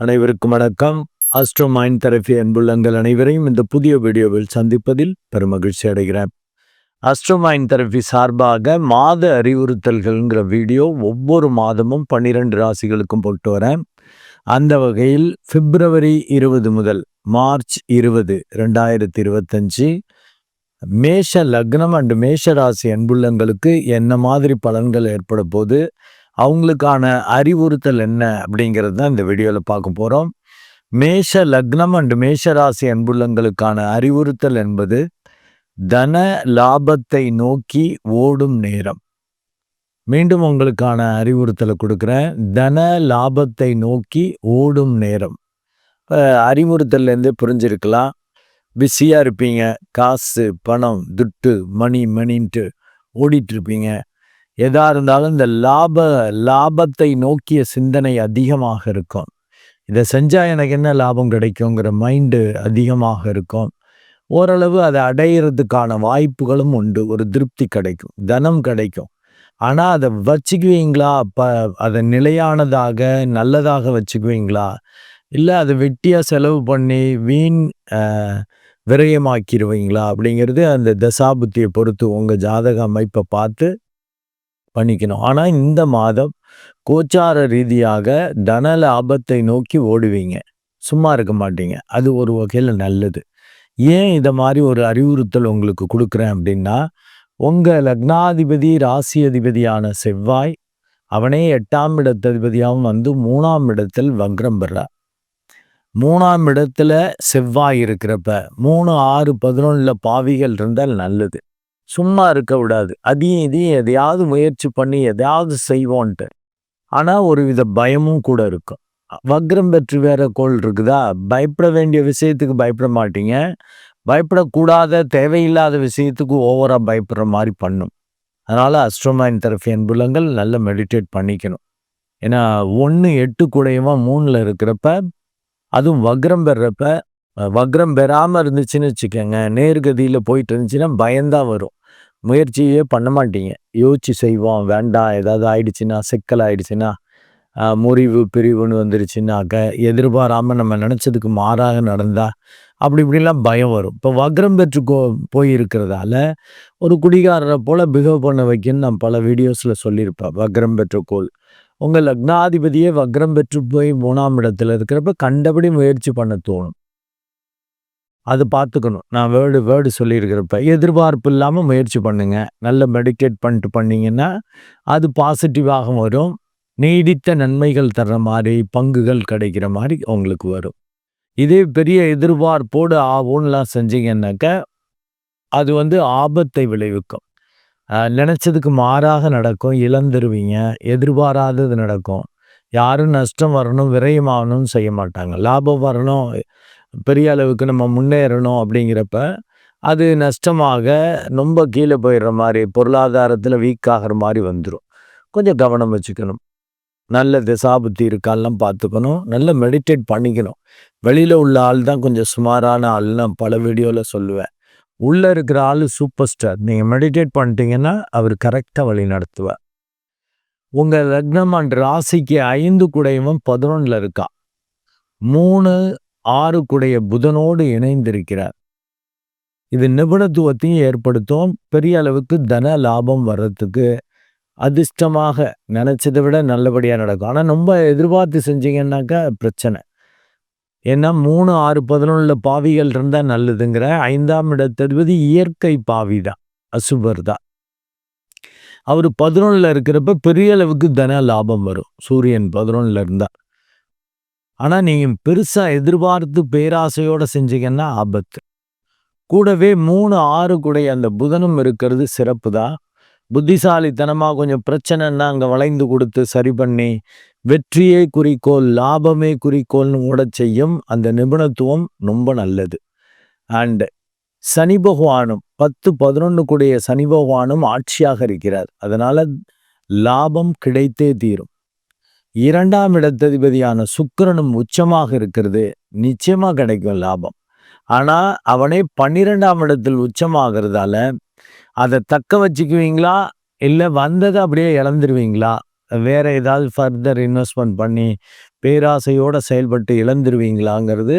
அனைவருக்கும் வணக்கம். Astro mind therapy அன்புள்ளங்கள் அனைவரையும் இந்த புதிய வீடியோவில் சந்திப்பதில் பெருமகிழ்ச்சி அடைகிறேன். ஆஸ்ட்ரோ மைண்ட் தெரபி சார்பாக மாத அறிவுறுத்தல்கள்ங்கிற வீடியோ ஒவ்வொரு மாதமும் பன்னிரெண்டு ராசிகளுக்கும் போட்டு வரேன். அந்த வகையில் பிப்ரவரி இருபது முதல் மார்ச் இருபது ரெண்டாயிரத்தி இருபத்தஞ்சு மேஷ லக்னம் அண்டு மேஷ ராசி அன்புள்ளங்களுக்கு என்ன மாதிரி பலன்கள் ஏற்பட போது அவங்களுக்கான அறிவுறுத்தல் என்ன அப்படிங்கிறது தான் இந்த வீடியோவில் பார்க்க போகிறோம் மேஷ லக்னம் அண்டு மேஷ ராசி அன்புள்ளங்களுக்கான அறிவுறுத்தல் என்பது தன லாபத்தை நோக்கி ஓடும் நேரம். மீண்டும் உங்களுக்கான அறிவுறுத்தலை கொடுக்குறேன். தன லாபத்தை நோக்கி ஓடும் நேரம். அறிவுறுத்தல்லேருந்து புரிஞ்சிருக்கலாம். பிஸியாக இருப்பீங்க. காசு பணம் துட்டு மணி மணின்ட்டு ஓடிட்டுருப்பீங்க. எதா இருந்தாலும் இந்த லாப லாபத்தை நோக்கிய சிந்தனை அதிகமாக இருக்கும். இதை செஞ்சால் எனக்கு என்ன லாபம் கிடைக்குங்கிற மைண்டு அதிகமாக இருக்கும். ஓரளவு அதை அடையிறதுக்கான வாய்ப்புகளும் உண்டு. ஒரு திருப்தி கிடைக்கும். தனம் கிடைக்கும். ஆனால் அதை வச்சுக்குவீங்களா? அப்போ அதை நிலையானதாக நல்லதாக வச்சுக்குவீங்களா? இல்லை அதை வெட்டியாக செலவு பண்ணி வீண் விரயமாக்கிடுவீங்களா அப்படிங்கிறது அந்த தசாபுத்தியை பொறுத்து உங்கள் ஜாதக அமைப்பை பார்த்து பண்ணிக்கணும். ஆனால் இந்த மாதம் கோச்சார ரீதியாக தன லாபத்தை நோக்கி ஓடுவீங்க. சும்மா இருக்க மாட்டீங்க. அது ஒரு வகையில் நல்லது. ஏன் இதை மாதிரி ஒரு அறிவுறுத்தல் உங்களுக்கு கொடுக்குறேன் அப்படின்னா உங்கள் லக்னாதிபதி ராசி அதிபதியான செவ்வாய் அவனே எட்டாம் இடத்ததிபதியாகவும் வந்து மூணாம் இடத்தில் வக்ரம் பெறார். மூணாம் இடத்துல செவ்வாய் இருக்கிறப்ப மூணு ஆறு பதினொன்றில் பாவிகள் இருந்தால் நல்லது. சும்மா இருக்க விடாது. அதையும் இதையும் எதையாவது முயற்சி பண்ணி எதையாவது செய்வோன்ட்டு. ஆனால் ஒரு வித பயமும் கூட இருக்கும். வக்ரம் பெற்று வேற கோள் இருக்குதா? பயப்பட வேண்டிய விஷயத்துக்கு பயப்பட மாட்டீங்க. பயப்படக்கூடாத தேவையில்லாத விஷயத்துக்கு ஓவராக பயப்படுற மாதிரி பண்ணும். அதனால் அஸ்ட்ரோமைன் தெரபி அன்புலங்கள் நல்லா மெடிடேட் பண்ணிக்கணும். ஏன்னா ஒன்று எட்டு கூடையமாக மூணில் இருக்கிறப்ப அதுவும் வக்ரம் பெறப்ப வக்ரம் பெறாமல் இருந்துச்சுன்னு வச்சுக்கோங்க. நேர்கதியில் போயிட்டு இருந்துச்சுன்னா பயந்தான் வரும். முயற்சியே பண்ண மாட்டீங்க. யோசிச்சு செய்வோம். வேண்டாம் ஏதாவது ஆயிடுச்சுன்னா சிக்கல் ஆயிடுச்சுன்னா முறிவு பிரிவுன்னு வந்துருச்சுன்னாக்க எதிர்பாராமல் நம்ம நினச்சதுக்கு மாறாக நடந்தால் அப்படி இப்படிலாம் பயம் வரும். இப்போ வக்ரம் பெற்று கோ போயிருக்கிறதால ஒரு குடிகாரரை போல் பிஹேவ் பண்ண வைக்கன்னு நான் பல வீடியோஸில் சொல்லியிருப்பேன். வக்ரம் பெற்ற கோல். உங்கள் லக்னாதிபதியே வக்ரம் பெற்று போய் மூணாம் இடத்துல இருக்கிறப்ப கண்டபடி முயற்சி பண்ண தோணும். அது பார்த்துக்கணும். நான் வேர்டு வேர்டு சொல்லியிருக்கிறப்ப எதிர்பார்ப்பு இல்லாமல் முயற்சி பண்ணுங்க. நல்ல மெடிடேட் பண்ணிட்டு பண்ணிங்கன்னா அது பாசிட்டிவாக வரும். நீடித்த நன்மைகள் தர்ற மாதிரி பங்குகள் கிடைக்கிற மாதிரி உங்களுக்கு வரும். இதே பெரிய எதிர்பார்ப்போடு ஆகும்லாம் செஞ்சீங்கன்னாக்க அது வந்து ஆபத்தை விளைவிக்கும். நினச்சதுக்கு மாறாக நடக்கும். இழந்துருவீங்க. எதிர்பாராதது நடக்கும். யாரும் நஷ்டம் வரணும் விரயமாகணும்னு செய்ய மாட்டாங்க. லாபம் வரணும். பெரிய அளவுக்கு நம்ம முன்னேறணும் அப்படிங்கிறப்ப அது நஷ்டமாக ரொம்ப கீழே போயிடுற மாதிரி பொருளாதாரத்தில் வீக் ஆகிற மாதிரி வந்துடும் கொஞ்சம் கவனம் வச்சுக்கணும். நல்ல திசாபுத்தி இருக்கால்லாம் பார்த்துக்கணும். நல்ல மெடிடேட் பண்ணிக்கணும். வெளியில் உள்ள ஆள் தான் கொஞ்சம் சுமாரான ஆள்லாம் பல வீடியோவில் சொல்லுவேன். உள்ளே இருக்கிற ஆள் சூப்பர் ஸ்டார் நீங்கள் மெடிடேட் பண்ணிட்டீங்கன்னா அவர் கரெக்டாக வழி நடத்துவார். உங்கள் லக்னம் அண்ட் ராசிக்கு ஐந்து குடையவும் பதினொன்றில் இருக்கா. மூணு ஆறுக்குடைய புதனோடு இணைந்திருக்கிறார். இது நிபுணத்துவத்தையும் ஏற்படுத்தும். பெரிய அளவுக்கு தன லாபம் வர்றதுக்கு அதிர்ஷ்டமாக நினச்சதை விட நல்லபடியாக நடக்கும். ஆனால் ரொம்ப எதிர்பார்த்து செஞ்சீங்கன்னாக்கா பிரச்சனை. ஏன்னா மூணு ஆறு பதினொன்றில் பாவிகள் இருந்தால் நல்லதுங்கிற ஐந்தாம் இடத்ததிபதி இயற்கை பாவி தான் அசுபர் தான். அவர் பதினொன்றில் இருக்கிறப்ப பெரிய அளவுக்கு தன லாபம் வரும். சூரியன் பதினொன்றில் இருந்தால் ஆனால் நீங்கள் பெருசாக எதிர்பார்த்து பேராசையோடு செஞ்சீங்கன்னா ஆபத்து. கூடவே மூணு ஆறு கூட அந்த புதனும் இருக்கிறது சிறப்பு தான் புத்திசாலித்தனமாக கொஞ்சம் பிரச்சனைன்னா அங்கே வளைந்து கொடுத்து சரி பண்ணி வெற்றியே குறிக்கோள் லாபமே குறிக்கோள்னு கூட செய்யும் அந்த நிபுணத்துவம் ரொம்ப நல்லது. அண்டு சனி பகவானும் பத்து பதினொன்று கூடிய சனி பகவானும் ஆட்சியாக இருக்கிறார். அதனால் லாபம் கிடைத்தே தீரும். இரண்டாம் இடத்ததிபதியான சுக்கரனும் உச்சமாக இருக்கிறது. நிச்சயமாக கிடைக்கும் லாபம். ஆனால் அவனே பன்னிரெண்டாம் இடத்தில் உச்சமாகிறதால அதை தக்க வச்சுக்குவீங்களா? இல்லை வந்ததை அப்படியே இழந்துருவீங்களா? வேற ஏதாவது ஃபர்தர் இன்வெஸ்ட்மெண்ட் பண்ணி பேராசையோடு செயல்பட்டு இழந்துருவீங்களாங்கிறது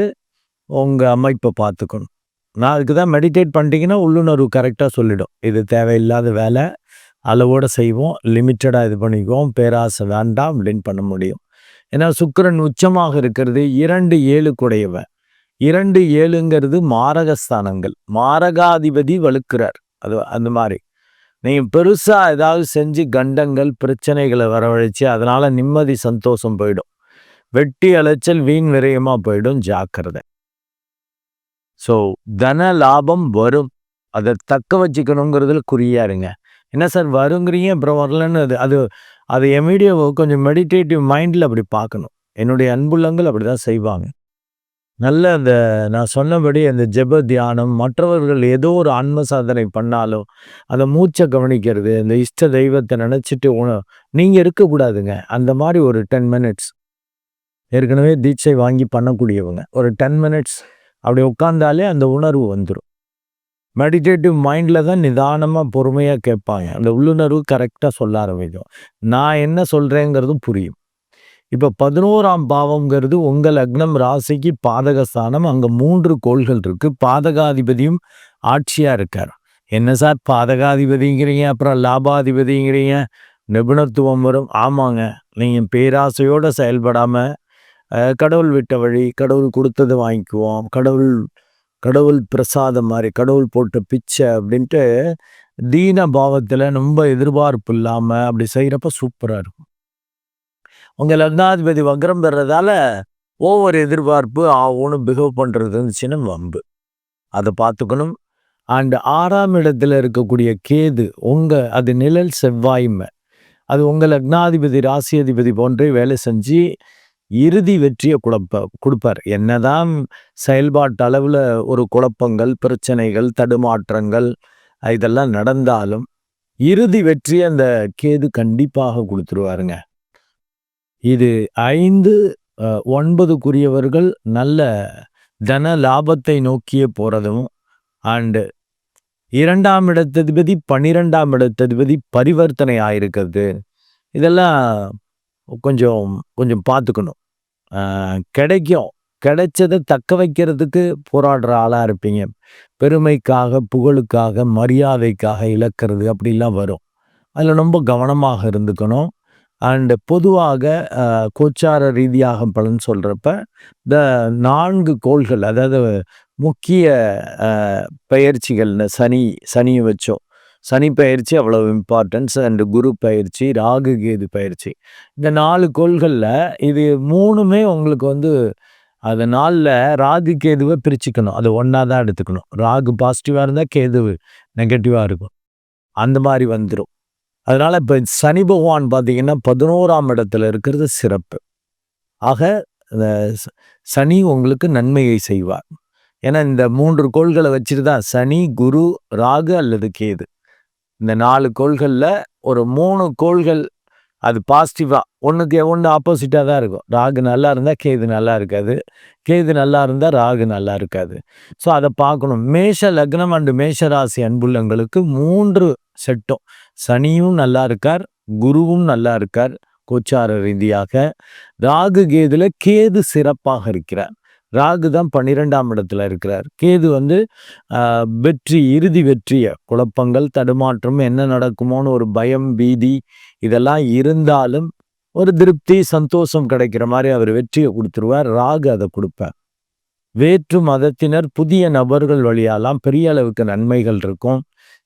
உங்கள் அமைப்பை பார்த்துக்கணும். நான் அதுக்கு தான் மெடிடேட் பண்ணிட்டீங்கன்னா உள்ளுணர்வு கரெக்டாக சொல்லிடும். இது தேவையில்லாத வேலை. அளவோட செய்வோம் லிமிட்டடாக இது பண்ணிக்குவோம் பேராசை வேண்டாம் அப்படின்னு பண்ண முடியும். ஏன்னா சுக்கிரன் உச்சமாக இருக்கிறது இரண்டு ஏழு குடையவன் இரண்டு ஏழுங்கிறது மாரகஸ்தானங்கள். மாரகாதிபதி வலுக்கிறார் அது அந்த மாதிரி. நீங்கள் பெருசாக ஏதாவது செஞ்சு கண்டங்கள் பிரச்சனைகளை வரவழைச்சு அதனால் நிம்மதி சந்தோஷம் போயிடும். வெட்டி அலைச்சல் வீண் விரயமாக போயிடும் ஜாக்கிரதை. ஸோ தன லாபம் வரும். அதை தக்க வச்சுக்கணுங்கிறதுல குறியா இருங்க. என்ன சார் வருங்கிறீங்க? அப்புறம் வரலன்னு அது அது அது என் கொஞ்சம் மெடிடேட்டிவ் மைண்டில் அப்படி பார்க்கணும். என்னுடைய அன்புள்ளங்கள் அப்படி தான் செய்வாங்க. நல்ல அந்த நான் சொன்னபடி அந்த ஜெப தியானம் மற்றவர்கள் ஏதோ ஒரு ஆன்ம சாதனை பண்ணாலும் அந்த மூச்சை கவனிக்கிறது அந்த இஷ்ட தெய்வத்தை நினச்சிட்டு உண நீங்கள் இருக்கக்கூடாதுங்க. அந்த மாதிரி ஒரு டென் மினிட்ஸ் ஏற்கனவே தீட்சை வாங்கி பண்ணக்கூடியவங்க. ஒரு டென் மினிட்ஸ் அப்படி உட்காந்தாலே அந்த உணர்வு வந்துடும் மெடிடேட்டிவ் மைண்டில் தான் நிதானமாக பொறுமையாக கேட்பாங்க. அந்த உள்ளுணர்வு கரெக்டாக சொல்ல ஆரம்பிக்கும். நான் என்ன சொல்கிறேங்கிறதும் புரியும். இப்போ பதினோராம் பாவம்ங்கிறது உங்கள் லக்னம் ராசிக்கு பாதகஸ்தானம். அங்கே மூன்று கோள்கள் இருக்குது பாதகாதிபதியும் ஆட்சியாக இருக்கார். என்ன சார் பாதகாதிபதிங்கிறீங்க? அப்புறம் லாபாதிபதிங்கிறீங்க? நிபுணத்துவம் வரும். ஆமாங்க. நீங்கள் பேராசையோடு செயல்படாமல் கடவுள் விட்ட வழி கடவுள் கொடுத்தது வாங்கிக்குவோம். கடவுள் கடவுள் பிரசாதம் மாதிரி கடவுள் போட்ட பிச்சை அப்படின்ட்டு தீன பாவத்தில் ரொம்ப எதிர்பார்ப்பு இல்லாமல் அப்படி செய்கிறப்ப சூப்பராக இருக்கும். உங்கள் லக்னாதிபதி வக்ரம் பெறதால ஒவ்வொரு எதிர்பார்ப்பு ஆகும்னு பிஹேவ் பண்ணுறது இருந்துச்சுன்னா வம்பு. அதை பார்த்துக்கணும் அண்டு ஆறாம் இடத்துல இருக்கக்கூடிய கேது உங்கள் அது நிழல் செவ்வாய்மை. அது உங்கள் லக்னாதிபதி ராசி அதிபதி போன்றே வேலை செஞ்சு இறுதி வெற்றியை குழப்ப கொடுப்பார். என்னதான் செயல்பாட்டு அளவில் ஒரு குழப்பங்கள் பிரச்சனைகள் தடுமாற்றங்கள் இதெல்லாம் நடந்தாலும் இறுதி வெற்றி அந்த கேது கண்டிப்பாக கொடுத்துருவாருங்க. இது ஐந்து ஒன்பதுக்குரியவர்கள் நல்ல தன லாபத்தை நோக்கியே போகிறதும் அண்டு இரண்டாம் இடத்ததிபதி பன்னிரெண்டாம் இடத்ததிபதி பரிவர்த்தனை ஆயிருக்கிறது. இதெல்லாம் கொஞ்சம் கொஞ்சம் பார்த்துக்கணும். கிடைக்கும். கிடைச்சதை தக்க வைக்கிறதுக்கு போராடுற ஆளாக இருப்பீங்க. பெருமைக்காக புகழுக்காக மரியாதைக்காக இழக்கிறது அப்படிலாம் வரும். அதில் ரொம்ப கவனமாக இருந்துக்கணும். அண்டு பொதுவாக கோச்சார ரீதியாக பலன் சொல்கிறப்ப இந்த நான்கு கோள்கள் அதாவது முக்கிய பயிற்சிகள்னு சனி சனியை வச்சோம் சனி பயிற்சி அவ்வளோ இம்பார்ட்டன்ஸ் அண்டு குரு பயிற்சி ராகு கேது பயிற்சி. இந்த நாலு கோள்களில் இது மூணுமே உங்களுக்கு வந்து அந்த நாளில் ராகு கேதுவை பிரிச்சுக்கணும். அது ஒன்றா தான் எடுத்துக்கணும். ராகு பாசிட்டிவாக இருந்தால் கேது நெகட்டிவாக இருக்கும். அந்த மாதிரி வந்துடும் அதனால் இப்போ சனி பகவான் பார்த்திங்கன்னா பதினோராம் இடத்துல இருக்கிறது சிறப்பு. ஆக சனி உங்களுக்கு நன்மையை செய்வார். ஏன்னா இந்த மூன்று கோள்களை வச்சுட்டு தான் சனி குரு ராகு அல்லது கேது. இந்த நாலு கோள்களில் ஒரு மூணு கோள்கள் அது பாசிட்டிவாக ஒன்றுக்கு ஒன்று ஆப்போசிட்டாக தான் இருக்கும். ராகு நல்லா இருந்தால் கேது நல்லா இருக்காது. கேது நல்லா இருந்தால் ராகு நல்லா இருக்காது. ஸோ அதை பார்க்கணும். மேஷ லக்னம் அண்டு மேஷ ராசி அன்புள்ளங்களுக்கு மூன்று செட்டும். சனியும் நல்லா இருக்கார். குருவும் நல்லா இருக்கார். கோச்சார ரீதியாக. ராகு கேதுல கேது சிறப்பாக இருக்கிறார். ராகு தான் பன்னிரெண்டாம் இடத்துல இருக்கிறார். கேது வந்து வெற்றி இறுதி வெற்றிய குழப்பங்கள் தடுமாற்றம் என்ன நடக்குமோன்னு ஒரு பயம் பீதி இதெல்லாம் இருந்தாலும் ஒரு திருப்தி சந்தோஷம் கிடைக்கிற மாதிரி அவர் வெற்றியை கொடுத்துருவார். ராகு அதை கொடுப்பார். வேற்று மதத்தினர் புதிய நபர்கள் வழியாலாம் பெரிய அளவுக்கு நன்மைகள் இருக்கும்.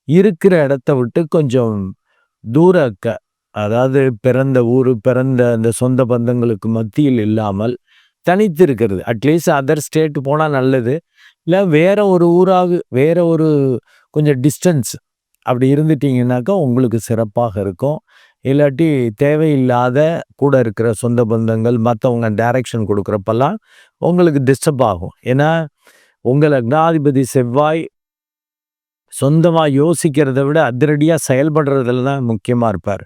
இருக்கிற இடத்த விட்டு கொஞ்சம் தூர அதாவது பிறந்த ஊர் பிறந்த அந்த சொந்த பந்தங்களுக்கு மத்தியில் இல்லாமல் தனித்து இருக்கிறது அட்லீஸ்ட் அதர் ஸ்டேட் போனால் நல்லது. இல்லை வேற ஒரு ஊராக வேற ஒரு கொஞ்சம் டிஸ்டன்ஸ் அப்படி இருந்துட்டீங்கன்னாக்கா உங்களுக்கு சிறப்பாக இருக்கும். இல்லாட்டி தேவையில்லாத கூட இருக்கிற சொந்த பந்தங்கள் மற்றவங்க டைரக்ஷன் கொடுக்குறப்பெல்லாம் உங்களுக்கு டிஸ்டர்ப் ஆகும். ஏன்னா உங்கள் லக்னாதிபதி செவ்வாய் சொந்தமாக யோசிக்கிறத விட அதிரடியாக செயல்படுறதுல தான் முக்கியமாக இருப்பார்.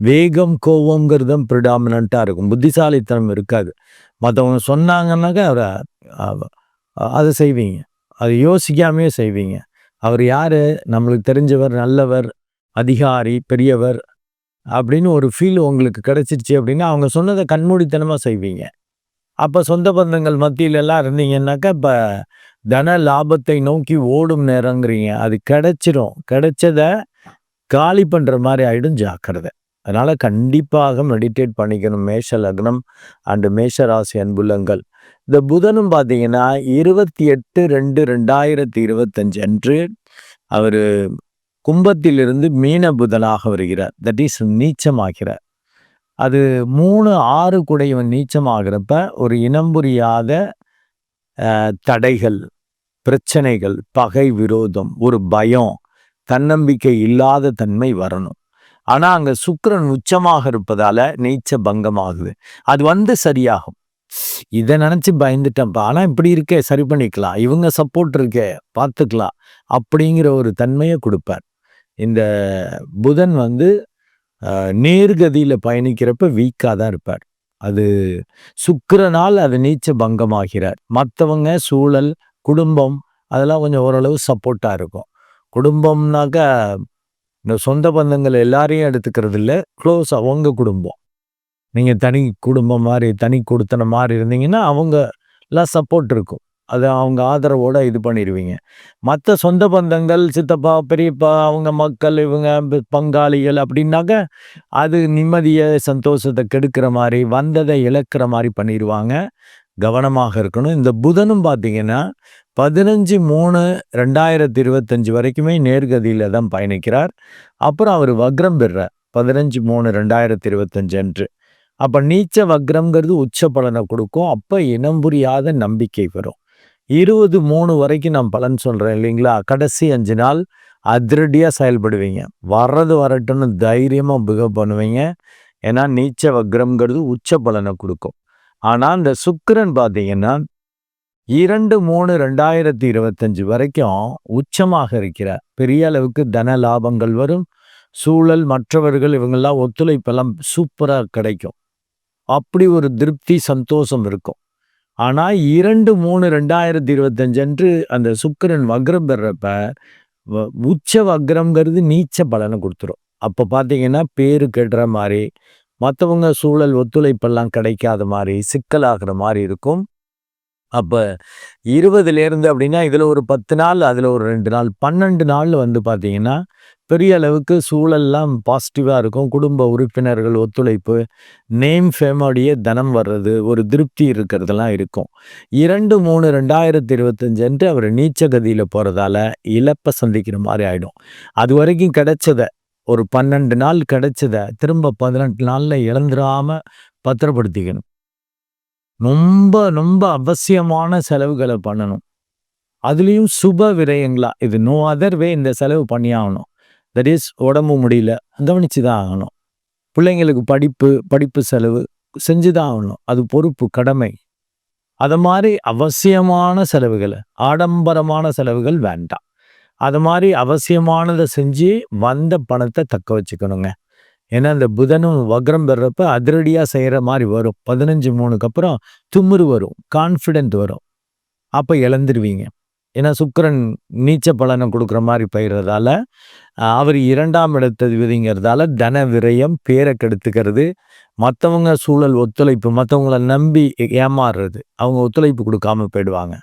வேகம் கோவங்கிறதும் ப்ரிடாமினண்ட்டாக இருக்கும். புத்திசாலித்தனம் இருக்காது. மற்றவங்க சொன்னாங்கன்னாக்கா அவரை அதை செய்வீங்க. அதை யோசிக்காமையே செய்வீங்க. அவர் யார்? நம்மளுக்கு தெரிஞ்சவர் நல்லவர் அதிகாரி பெரியவர் அப்படின்னு ஒரு ஃபீல் உங்களுக்கு கிடச்சிருச்சு அப்படின்னா அவங்க சொன்னதை கண்மூடித்தனமாக செய்வீங்க. அப்போ சொந்த பந்தங்கள் மத்தியிலெல்லாம் இருந்தீங்கன்னாக்கா இப்போ தன லாபத்தை நோக்கி ஓடும் நேரங்கிறீங்க. அது கிடைச்சிரும். கிடைச்சத காலி பண்ணுற மாதிரி ஆகிடும் ஜாக்கிரதை. அதனால் கண்டிப்பாக மெடிடேட் பண்ணிக்கணும். மேஷ லக்னம் அண்டு மேஷ ராசி அன்புலங்கள். இந்த புதனும் பார்த்தீங்கன்னா இருபத்தி எட்டு ரெண்டு ரெண்டாயிரத்தி இருபத்தஞ்சு அன்று அவர் கும்பத்திலிருந்து மீன புதனாக வருகிறார். தட் இஸ் நீச்சமாகிறார். அது மூணு ஆறு குடையவன் நீச்சமாகிறப்ப ஒரு இனம் புரியாத தடைகள் பிரச்சனைகள் பகை விரோதம் ஒரு பயம் தன்னம்பிக்கை இல்லாத தன்மை வரணும். ஆனால் அங்கே சுக்கரன் உச்சமாக இருப்பதால் நீச்ச பங்கமாகுது. அது வந்து சரியாகும். இதை நினச்சி பயந்துட்டேன்ப்பா. ஆனால் இப்படி இருக்கே சரி பண்ணிக்கலாம். இவங்க சப்போர்ட் இருக்கே பார்த்துக்கலாம். அப்படிங்கிற ஒரு தன்மையை கொடுப்பார். இந்த புதன் வந்து நேர்கதியில் பயணிக்கிறப்ப வீக்காக தான் இருப்பார். அது சுக்கரனால் அது நீச்ச பங்கமாகிறார். மற்றவங்க சூழல் குடும்பம் அதெல்லாம் கொஞ்சம் ஓரளவு சப்போர்ட்டாக இருக்கும். குடும்பம்னாக்கா இந்த சொந்த பந்தங்கள் எல்லாரையும் எடுத்துக்கிறது இல்லை க்ளோஸ் அவங்க குடும்பம். நீங்கள் தனி குடும்பம் மாதிரி தனி கொடுத்தன மாதிரி இருந்தீங்கன்னா அவங்கலாம் சப்போர்ட் இருக்கும். அதை அவங்க ஆதரவோடு இது பண்ணிடுவீங்க மற்ற சொந்த பந்தங்கள் சித்தப்பா பெரியப்பா அவங்க மக்கள் இவங்க பங்காளிகள் அப்படின்னாக்க அது நிம்மதியை சந்தோஷத்தை கெடுக்கிற மாதிரி வந்ததை இழக்கிற மாதிரி பண்ணிடுவாங்க கவனமாக இருக்கணும். இந்த புதனும் பார்த்தீங்கன்னா பதினஞ்சு மூணு ரெண்டாயிரத்தி இருபத்தஞ்சு வரைக்குமே நேர்கதியில் தான் பயணிக்கிறார். அப்புறம் அவர் வக்ரம் பெறார் பதினஞ்சு மூணு ரெண்டாயிரத்தி இருபத்தஞ்சு அன்று. அப்போ நீச்ச வக்ரம்ங்கிறது உச்ச பலனை கொடுக்கும். அப்போ இனம் புரியாத நம்பிக்கை வரும். இருபது மூணு வரைக்கும் நான் பலன் சொல்கிறேன் இல்லைங்களா? கடைசி அஞ்சு நாள் அதிரடியாக செயல்படுவீங்க. வர்றது வரட்டும்னு தைரியமாக பிகவ் பண்ணுவீங்க. ஏன்னா நீச்ச வக்ரம்ங்கிறது உச்ச பலனை கொடுக்கும். ஆனால் இந்த சுக்கரன் பார்த்தீங்கன்னா இரண்டு மூணு ரெண்டாயிரத்தி இருபத்தஞ்சு வரைக்கும் உச்சமாக இருக்கிற பெரிய அளவுக்கு தன லாபங்கள் வரும். சூழல் மற்றவர்கள் இவங்கெல்லாம் ஒத்துழைப்பெல்லாம் சூப்பராக கிடைக்கும். அப்படி ஒரு திருப்தி சந்தோஷம் இருக்கும். ஆனால் இரண்டு மூணு ரெண்டாயிரத்தி இருபத்தஞ்சு அன்று அந்த சுக்கரன் வக்ரம் பெறப்ப உச்ச வக்ரம்ங்கிறது நீச்ச பலனை கொடுத்துரும். அப்போ பார்த்தீங்கன்னா பேரு கெடுற மாதிரி மற்றவங்க சூழல் ஒத்துழைப்பெல்லாம் கிடைக்காத மாதிரி சிக்கலாகிற மாதிரி இருக்கும். அப்போ இருபதுலேருந்து அப்படின்னா இதில் ஒரு பத்து நாள் அதில் ஒரு ரெண்டு நாள் பன்னெண்டு நாளில் வந்து பார்த்திங்கன்னா பெரிய அளவுக்கு சூழல்லாம் பாசிட்டிவாக இருக்கும். குடும்ப உறுப்பினர்கள் ஒத்துழைப்பு நேம் ஃபேமோடைய தனம் வர்றது ஒரு திருப்தி இருக்கிறதெல்லாம் இருக்கும். இரண்டு மூணு ரெண்டாயிரத்தி இருபத்தஞ்சு அன்று அவர் நீச்ச கதியில் போகிறதால இழப்பை சந்திக்கிற மாதிரி ஆகிடும் அது வரைக்கும் கிடைச்சதை ஒரு பன்னெண்டு நாள் கிடைச்சத திரும்ப பதினெட்டு நாளில் இழந்துடாம பத்திரப்படுத்திக்கணும். ரொம்ப ரொம்ப அவசியமான செலவுகளை பண்ணணும். அதுலேயும் சுப விரயங்களா இது நோ அதர் வே இந்த செலவு பண்ணியாகணும். தட் இஸ் உடம்பு முடியல கவனிச்சு தான் ஆகணும். பிள்ளைங்களுக்கு படிப்பு படிப்பு செலவு செஞ்சு தான் ஆகணும். அது பொறுப்பு கடமை. அது மாதிரி அவசியமான செலவுகளை ஆடம்பரமான செலவுகள் வேண்டாம். அது மாதிரி அவசியமானதை செஞ்சு வந்த பணத்தை தக்க வச்சுக்கணுங்க. ஏன்னா இந்த புதனும் வக்ரம் பெறப்ப அதிரடியாக செய்கிற மாதிரி வரும். பதினஞ்சு மூணுக்கு அப்புறம் தும்முறு வரும். கான்ஃபிடென்ட் வரும். அப்போ இழந்துருவீங்க. ஏன்னா சுக்கரன் நீச்ச பலனை கொடுக்குற மாதிரி பயிர்றதால அவர் இரண்டாம் இடத்ததிபதிங்கிறதால தன விரயம் பேரை கெடுத்துக்கிறது. மற்றவங்க சூழல் ஒத்துழைப்பு மற்றவங்கள நம்பி ஏமாறுறது. அவங்க ஒத்துழைப்பு கொடுக்காம போயிடுவாங்க.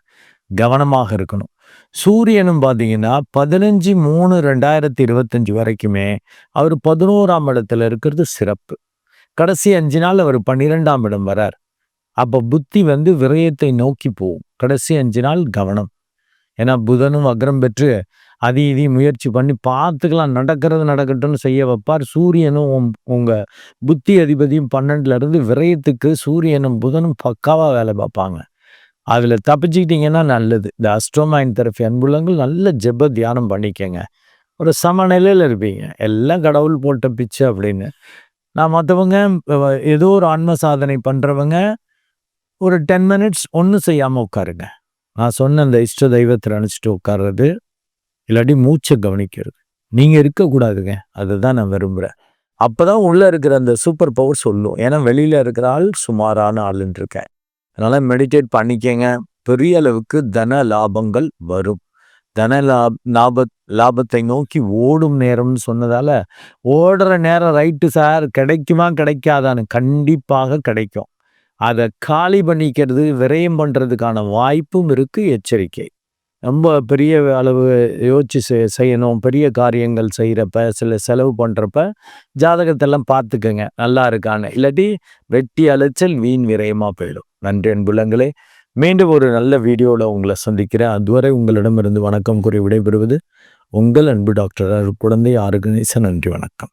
கவனமாக இருக்கணும். சூரியனும் பார்த்தீங்கன்னா பதினஞ்சு மூணு ரெண்டாயிரத்தி இருபத்தஞ்சு வரைக்குமே அவர் பதினோராம் இடத்துல இருக்கிறது சிறப்பு. கடைசி அஞ்சு நாள் அவர் பன்னிரெண்டாம் இடம் வரார். அப்போ புத்தி வந்து விரயத்தை நோக்கி போகும். கடைசி அஞ்சு நாள் கவனம். ஏன்னா புதனும் அக்ரம் பெற்று அதி இதி முயற்சி பண்ணி பார்த்துக்கலாம் நடக்கிறது நடக்கட்டும்னு செய்ய வைப்பார். சூரியனும் உங்க புத்தி அதிபதியும் பன்னெண்டுல இருந்து விரயத்துக்கு சூரியனும் புதனும் பக்காவாக வேலை பார்ப்பாங்க. அதில் தப்பிச்சுக்கிட்டிங்கன்னா நல்லது. இந்த அஸ்ட்ரோமைன் தெரப்பி அன்புள்ளங்கள் நல்ல ஜெப தியானம் பண்ணிக்கங்க. ஒரு சமநிலையில் இருப்பீங்க. எல்லாம் கடவுள் போட்ட பிச்சு அப்படின்னு. நான் மற்றவங்க ஏதோ ஒரு ஆன்ம சாதனை பண்ணுறவங்க ஒரு டென் மினிட்ஸ் ஒன்றும் செய்யாமல் உட்காருங்க. நான் சொன்ன அந்த இஷ்ட தெய்வத்தை நினச்சிட்டு உட்கார்றது இல்லாட்டி மூச்சை கவனிக்கிறது. நீங்கள் இருக்கக்கூடாதுங்க. அதுதான் நான் விரும்புகிறேன் அப்போ தான் உள்ளே இருக்கிற அந்த சூப்பர் பவர் சொல்லும். ஏன்னா வெளியில் இருக்கிற ஆள் சுமாரான ஆளுன்னு இருக்கேன். அதனால் மெடிடேட் பண்ணிக்கங்க. பெரிய அளவுக்கு தன லாபங்கள் வரும். தன லாப் லாப லாபத்தை நோக்கி ஓடும் நேரம்னு சொன்னதால் ஓடுற நேரம் ரைட்டு சார் கிடைக்குமா கிடைக்காதான்னு கண்டிப்பாக கிடைக்கும். அதை காலி பண்ணிக்கிறது விரயம் பண்ணுறதுக்கான வாய்ப்பும் இருக்குது எச்சரிக்கை. ரொம்ப பெரிய அளவு யோசிச்சு செ- செய்யணும். பெரிய காரியங்கள் செய்கிறப்ப சில செலவு பண்ணுறப்ப ஜாதகத்தெல்லாம் பார்த்துக்கங்க. நல்லா இருக்கான்னு. இல்லாட்டி வெட்டி அலைச்சல் வீண் விரயமாக போயிடும். நன்றி அன்புலங்களே மீண்டும் ஒரு நல்ல வீடியோவில் உங்களை சந்திக்கிறேன். அதுவரை உங்களிடமிருந்து வணக்கம் கூறி விடைபெறுவது உங்கள் அன்பு டாக்டர் குழந்தை ஆறு நன்றி வணக்கம்.